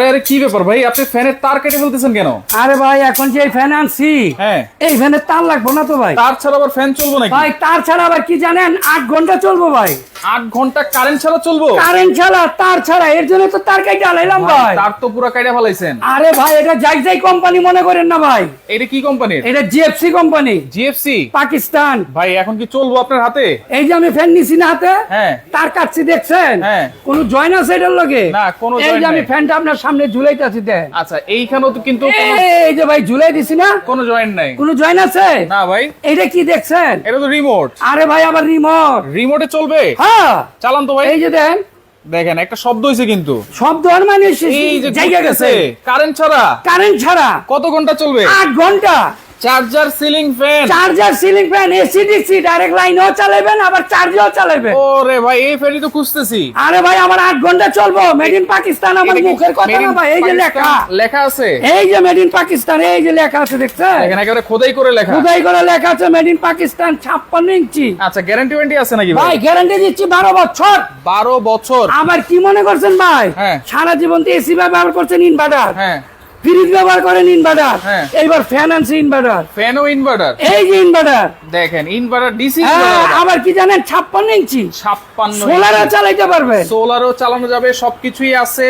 আরে কি ব্যাপার ভাই? আপনি ফ্যানের তার কেটে ফেলতেছেন কেন? আরে ভাই এখন যে ফ্যান আনছি হ্যাঁ। এই ফ্যানের তার লাগবো না তো ভাই। তার ছাড়া আবার ফ্যান চলবো নাকি? ভাই তার ছাড়া আবার কি জানেন? আট ঘণ্টা চলবো ভাই। আট ঘণ্টা কারেন্ট ছাড়া চলবো? কারেন্ট ছাড়া তার ছাড়া এর জন্য তো তার কাইটা আলাইলাম ভাই তার তো পুরো কাইটা ফেলাইছেন। আরে ভাই এটা যাই যাই কোম্পানি মনে করেন না ভাই। এটা কি কোম্পানির এটা জিএফসি কোম্পানি জিএফসি পাকিস্তান। ভাই এখন কি চলবো আপনার হাতে? এই যে আমি ফ্যান নিছি না হাতে হ্যাঁ। তার কাটছি দেখছেন? হ্যাঁ। কোন জয়েন আছে এটার লগে? না, কোনো এই যে আমি ফ্যানটা আপনার সামনে ঝুলাইতেছি দেন আচ্ছা এইখানেও তো কিন্তু এই যে ভাই ঝুলাই দিছি না? কোনো জয়েন নাই। কোন জয়েন আছে? না ভাই। এইটা কি দেখছেন? এটা তো রিমোট আরে ভাই আবার রিমোট রিমোটে চলবে? হ্যাঁ চালান তো ভাই। এই যে দেন। দেখেন একটা শব্দ হয়েছে কিন্তু। শব্দ আর মানে এই যে জায়গা গেছে। কারেন্ট ছাড়া। কারেন্ট ছাড়া। কত ঘণ্টা চলবে? আট ঘণ্টা। Charger ceiling fan charger ceiling fan AC DC direct লাইনও চালাবেন আবার চার্জও চালাবেন ওরে ভাই এই ফ্যানই তো খুঁজতেছি। আরে ভাই আমার আট ঘণ্টা চলবো। মেড ইন পাকিস্তান আমার মুখের কথা না ভাই এই যে লেখা। লেখা আছে? এই যে মেড ইন পাকিস্তান এই যে লেখা আছে দেখছেন? এখানে একেবারে খোদাই করে লেখা। খুদাই করে লেখা আছে মেড ইন পাকিস্তান ছাপ্পান্ন ইঞ্চি। আচ্ছা গ্যারান্টি ওয়ারেন্টি আছে নাকি ভাই? গ্যারান্টি দিচ্ছি বারো বছর। বারো বছর। আবার কি মনে করছেন ভাই? হ্যাঁ। সারা জীবন তো এসি ব্যবহার করছেন ইনভার্টার হ্যাঁ। ফ্রিজ ব্যবহার করেন ইনভার্টার হ্যাঁ। এইবার ফ্যান আনছে ইনভার্টার ফ্যান ও ইনভার্টার এই যে ইনভার্টার দেখেন ইনভার্টার ডিসি হ্যাঁ, আবার কি জানেন? ছাপ্পান্ন ইঞ্চি। ছাপ্পান্ন সোলারও চালাইতে পারবে সোলারও চালানো যাবে সবকিছুই আছে।